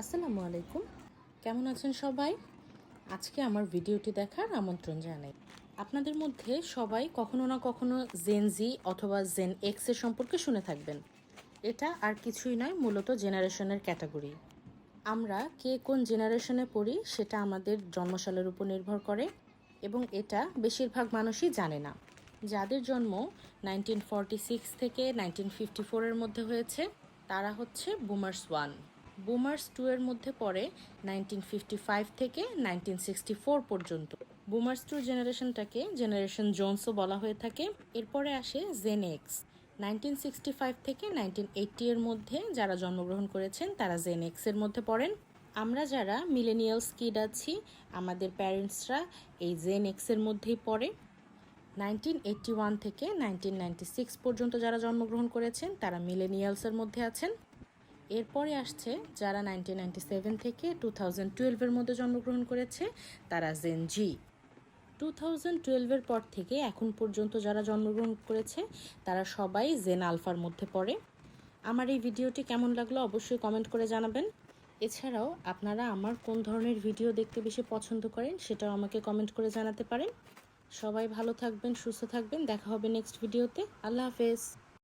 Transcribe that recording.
আসসালামু আলাইকুম। কেমন আছেন সবাই? আজকে আমার ভিডিওটি দেখার আমন্ত্রণ জানাই। আপনাদের মধ্যে সবাই কখনো না কখনো জেন জি অথবা জেন এক্সের সম্পর্কে শুনে থাকবেন। এটা আর কিছুই নয়, মূলত জেনারেশনের ক্যাটাগরি। আমরা কে কোন জেনারেশনে পড়ি সেটা আমাদের জন্মসালের উপর নির্ভর করে এবং এটা বেশিরভাগ মানুষই জানে না। যাদের জন্ম নাইনটিন ফর্টি সিক্স থেকে নাইনটিন ফিফটি ফোরের মধ্যে হয়েছে, তারা হচ্ছে বুমার্স ওয়ান বুমার্স টু এর মধ্যে পড়ে নাইনটিন ফিফটি ফাইভ থেকে নাইনটিন সিক্সটি ফোর পর্যন্ত। বুমার্স টু জেনারেশনটাকে জেনারেশন জোনসও বলা হয়ে থাকে। এরপরে আসে gen X nineteen sixty five থেকে নাইনটিন এইটটি এর মধ্যে যারা জন্মগ্রহণ করেছেন, তারা জেন এক্সের মধ্যে পড়েন। আমরা যারা মিলেনিয়ালস কিড আছি, আমাদের প্যারেন্টসরা এই জেন এক্সের মধ্যেই পড়ে। নাইনটিন এইটটি ওয়ান থেকে নাইনটিন নাইনটি সিক্স পর্যন্ত যারা জন্মগ্রহণ করেছেন, তারা মিলেনিয়ালসের মধ্যে আছেন। এরপরে আসছে যারা নাইনটিন নাইনটি সেভেন থেকে টু থাউজেন্ড টুয়েলভের মধ্যে জন্মগ্রহণ করেছে, তারা জেন জি টু থাউজেন্ড টুয়েলভের পর থেকে এখন পর্যন্ত যারা জন্মগ্রহণ করেছে, তারা সবাই জেন আলফার মধ্যে পড়ে। আমার এই ভিডিওটি কেমন লাগল অবশ্যই কমেন্ট করে জানাবেন। এছাড়াও আপনারা আমার কোন ধরনের ভিডিও দেখতে বেশি পছন্দ করেন, সেটাও আমাকে কমেন্ট করে জানাতে পারেন। সবাই ভালো থাকবেন, সুস্থ থাকবেন। দেখা হবে নেক্সট ভিডিওতে আল্লাহ হাফেজ।